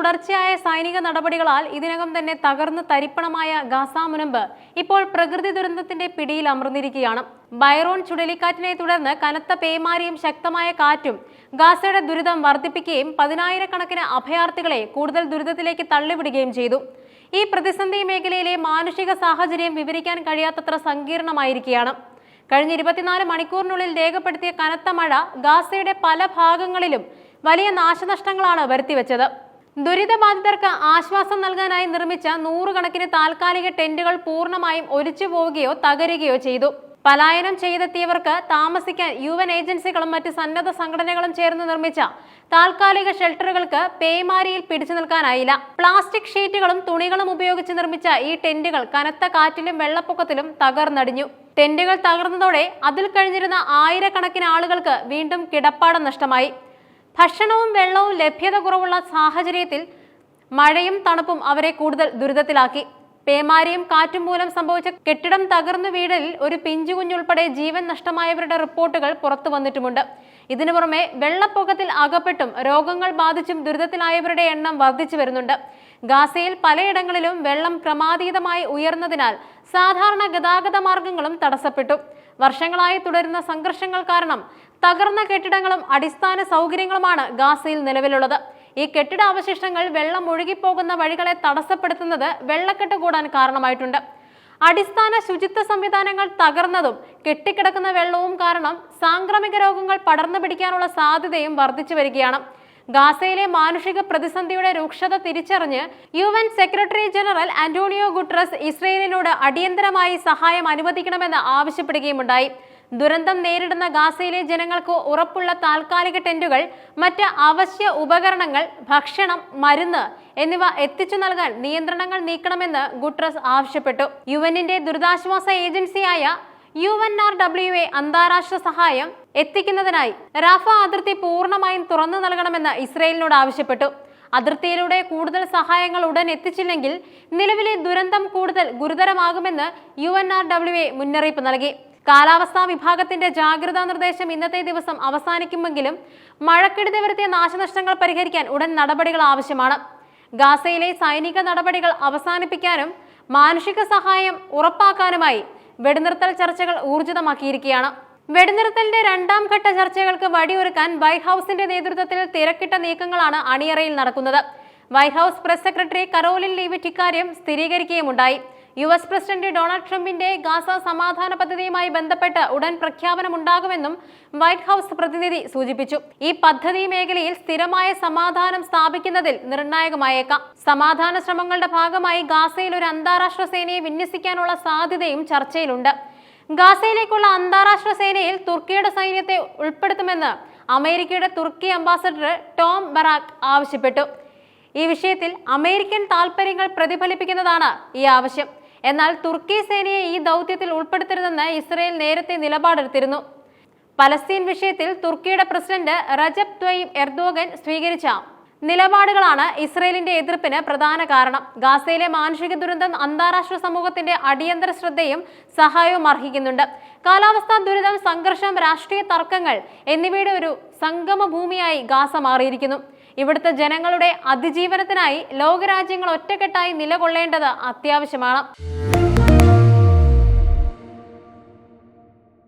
തുടർച്ചയായ സൈനിക നടപടികളാൽ ഇതിനകം തന്നെ തകർന്ന് തരിപ്പണമായ ഗാസ മുനമ്പ് ഇപ്പോൾ പ്രകൃതി ദുരന്തത്തിന്റെ പിടിയിൽ അമർന്നിരിക്കുകയാണ്. ബൈറോൺ ചുഴലിക്കാറ്റിനെ തുടർന്ന് കനത്ത പേമാരിയും ശക്തമായ കാറ്റും ഗാസയുടെ ദുരിതം വർദ്ധിപ്പിക്കുകയും പതിനായിരക്കണക്കിന് അഭയാർത്ഥികളെ കൂടുതൽ ദുരിതത്തിലേക്ക് തള്ളിവിടുകയും ചെയ്തു. ഈ പ്രതിസന്ധി മേഖലയിലെ മാനുഷിക സാഹചര്യം വിവരിക്കാൻ കഴിയാത്തത്ര സങ്കീർണമായിരിക്കുകയാണ്. കഴിഞ്ഞ ഇരുപത്തിനാല് മണിക്കൂറിനുള്ളിൽ രേഖപ്പെടുത്തിയ കനത്ത മഴ ഗാസയുടെ പല ഭാഗങ്ങളിലും വലിയ നാശനഷ്ടങ്ങളാണ് വരുത്തിവെച്ചത്. ദുരിതബാധിതർക്ക് ആശ്വാസം നൽകാനായി നിർമ്മിച്ച നൂറുകണക്കിന് താൽക്കാലിക ടെന്റുകൾ പൂർണമായും ഒലിച്ചു പോവുകയോ തകരുകയോ ചെയ്തു. പലായനം ചെയ്തെത്തിയവർക്ക് താമസിക്കാൻ യു എൻ ഏജൻസികളും മറ്റ് സന്നദ്ധ സംഘടനകളും ചേർന്ന് നിർമ്മിച്ച താൽക്കാലിക ഷെൽട്ടറുകൾക്ക് പേമാരിയിൽ പിടിച്ചു നിൽക്കാനായില്ല. പ്ലാസ്റ്റിക് ഷീറ്റുകളും തുണികളും ഉപയോഗിച്ച് നിർമ്മിച്ച ഈ ടെന്റുകൾ കനത്ത കാറ്റിലും വെള്ളപ്പൊക്കത്തിലും തകർന്നടിഞ്ഞു. ടെന്റുകൾ തകർന്നതോടെ അതിൽ കഴിഞ്ഞിരുന്ന ആയിരക്കണക്കിന് ആളുകൾക്ക് വീണ്ടും കിടപ്പാടം നഷ്ടമായി. ഭക്ഷണവും വെള്ളവും ലഭ്യത കുറവുള്ള സാഹചര്യത്തിൽ മഴയും തണുപ്പും അവരെ കൂടുതൽ ദുരിതത്തിലാക്കി. പേമാരിയും കാറ്റും മൂലം സംഭവിച്ച കെട്ടിടം തകർന്നു വീടിൽ ഒരു പിഞ്ചു കുഞ്ഞുൾപ്പെടെ ജീവൻ നഷ്ടമായവരുടെ റിപ്പോർട്ടുകൾ പുറത്തു വന്നിട്ടുമുണ്ട്. ഇതിനു പുറമെ വെള്ളപ്പൊക്കത്തിൽ അകപ്പെട്ടും രോഗങ്ങൾ ബാധിച്ചും ദുരിതത്തിലായവരുടെ എണ്ണം വർദ്ധിച്ചു വരുന്നുണ്ട്. ഗാസയിൽ പലയിടങ്ങളിലും വെള്ളം ക്രമാതീതമായി ഉയർന്നതിനാൽ സാധാരണ ഗതാഗത മാർഗങ്ങളും തടസ്സപ്പെട്ടു. വർഷങ്ങളായി തുടരുന്ന സംഘർഷങ്ങൾ കാരണം തകർന്ന കെട്ടിടങ്ങളും അടിസ്ഥാന സൗകര്യങ്ങളുമാണ് ഗാസയിൽ നിലവിലുള്ളത്. ഈ കെട്ടിടാവശിഷ്ടങ്ങൾ വെള്ളം ഒഴുകിപ്പോകുന്ന വഴികളെ തടസ്സപ്പെടുത്തുന്നത് വെള്ളക്കെട്ട് കൂടാൻ കാരണമായിട്ടുണ്ട്. അടിസ്ഥാന ശുചിത്വ സംവിധാനങ്ങൾ തകർന്നതും കെട്ടിക്കിടക്കുന്ന വെള്ളവും കാരണം സാംക്രമിക രോഗങ്ങൾ പടർന്നു പിടിക്കാനുള്ള സാധ്യതയും വർദ്ധിച്ചു വരികയാണ്. ഗാസയിലെ മാനുഷിക പ്രതിസന്ധിയുടെ രൂക്ഷത തിരിച്ചറിഞ്ഞ് U N secretary general Antonio Guterres ഇസ്രയേലിനോട് അടിയന്തരമായി സഹായം അനുവദിക്കണമെന്ന് ആവശ്യപ്പെടുകയുമുണ്ടായി. ദുരന്തം നേരിടുന്ന ഗാസയിലെ ജനങ്ങൾക്ക് ഉറപ്പുള്ള താൽക്കാലിക ടെന്റുകൾ മറ്റ് അവശ്യ ഉപകരണങ്ങൾ ഭക്ഷണം മരുന്ന് എന്നിവ എത്തിച്ചു നൽകാൻ നിയന്ത്രണങ്ങൾ നീക്കണമെന്ന് ഗുട്രസ് ആവശ്യപ്പെട്ടു. യു എന്നിന്റെ ദുരിതാശ്വാസ ഏജൻസിയായ U N R W A അന്താരാഷ്ട്ര സഹായം എത്തിക്കുന്നതിനായി റാഫ അതിർത്തി പൂർണമായും തുറന്നു നൽകണമെന്ന് ഇസ്രയേലിനോട് ആവശ്യപ്പെട്ടു. അതിർത്തിയിലൂടെ കൂടുതൽ സഹായങ്ങൾ ഉടൻ എത്തിച്ചില്ലെങ്കിൽ നിലവിലെ ദുരന്തം കൂടുതൽ ഗുരുതരമാകുമെന്ന് U N R W A മുന്നറിയിപ്പ് നൽകി. കാലാവസ്ഥാ വിഭാഗത്തിന്റെ ജാഗ്രതാ നിർദ്ദേശം ഇന്നത്തെ ദിവസം അവസാനിക്കുമെങ്കിലും മഴക്കെടുതി വരുത്തിയ നാശനഷ്ടങ്ങൾ പരിഹരിക്കാൻ ഉടൻ നടപടികൾ ആവശ്യമാണ്. ഗാസയിലെ സൈനിക നടപടികൾ അവസാനിപ്പിക്കാനും മാനുഷിക സഹായം ഉറപ്പാക്കാനുമായി വെടിനിർത്തൽ ചർച്ചകൾ ഊർജിതമാക്കിയിരിക്കുകയാണ്. വെടിനിർത്തലിന്റെ രണ്ടാം ഘട്ട ചർച്ചകൾക്ക് വഴിയൊരുക്കാൻ വൈറ്റ് ഹൌസിന്റെ നേതൃത്വത്തിൽ തിരക്കിട്ട നീക്കങ്ങളാണ് അണിയറയിൽ നടക്കുന്നത്. White house press secretary Karoline Leavitt ഇക്കാര്യം സ്ഥിരീകരിക്കുകയുമുണ്ടായി. യു എസ് പ്രസിഡന്റ് ഡൊണാൾഡ് ട്രംപിന്റെ ഗാസ സമാധാന പദ്ധതിയുമായി ബന്ധപ്പെട്ട് ഉടൻ പ്രഖ്യാപനമുണ്ടാകുമെന്നും വൈറ്റ് ഹൌസ് പ്രതിനിധി സൂചിപ്പിച്ചു. ഈ പദ്ധതി മേഖലയിൽ സ്ഥിരമായ സമാധാനം സ്ഥാപിക്കുന്നതിൽ നിർണായകമായേക്കാം. സമാധാന ശ്രമങ്ങളുടെ ഭാഗമായി ഗാസയിൽ ഒരു അന്താരാഷ്ട്ര സേനയെ വിന്യസിക്കാനുള്ള സാധ്യതയും ചർച്ചയിലുണ്ട്. ഗാസയിലേക്കുള്ള അന്താരാഷ്ട്ര സേനയിൽ തുർക്കിയുടെ സൈന്യത്തെ ഉൾപ്പെടുത്തുമെന്ന് അമേരിക്കയുടെ തുർക്കി അംബാസഡർ ടോം ബറാക്ക് ആവശ്യപ്പെട്ടു. ഈ വിഷയത്തിൽ അമേരിക്കൻ താൽപര്യങ്ങൾ പ്രതിഫലിപ്പിക്കുന്നതാണ് ഈ ആവശ്യം. എന്നാൽ തുർക്കി സേനയെ ഈ ദൗത്യത്തിൽ ഉൾപ്പെടുത്തരുതെന്ന് ഇസ്രയേൽ നേരത്തെ നിലപാടെടുത്തിരുന്നു. പലസ്തീൻ വിഷയത്തിൽ തുർക്കിയുടെ പ്രസിഡന്റ് റജബ് ത്വയിം എർദോഗൻ സ്വീകരിച്ച നിലപാടുകളാണ് ഇസ്രയേലിന്റെ എതിർപ്പിന് പ്രധാന കാരണം. ഗാസയിലെ മാനുഷിക ദുരന്തം അന്താരാഷ്ട്ര സമൂഹത്തിന്റെ അടിയന്തര ശ്രദ്ധയും സഹായവും അർഹിക്കുന്നുണ്ട്. കാലാവസ്ഥാ ദുരിതം സംഘർഷം രാഷ്ട്രീയ തർക്കങ്ങൾ എന്നിവയുടെ ഒരു സംഗമ ഭൂമിയായി ഗാസ മാറിയിരിക്കുന്നു. ഇവിടുത്തെ ജനങ്ങളുടെ അതിജീവനത്തിനായി ലോകരാജ്യങ്ങൾ ഒറ്റക്കെട്ടായി നിലകൊള്ളേണ്ടത് അത്യാവശ്യമാണ്.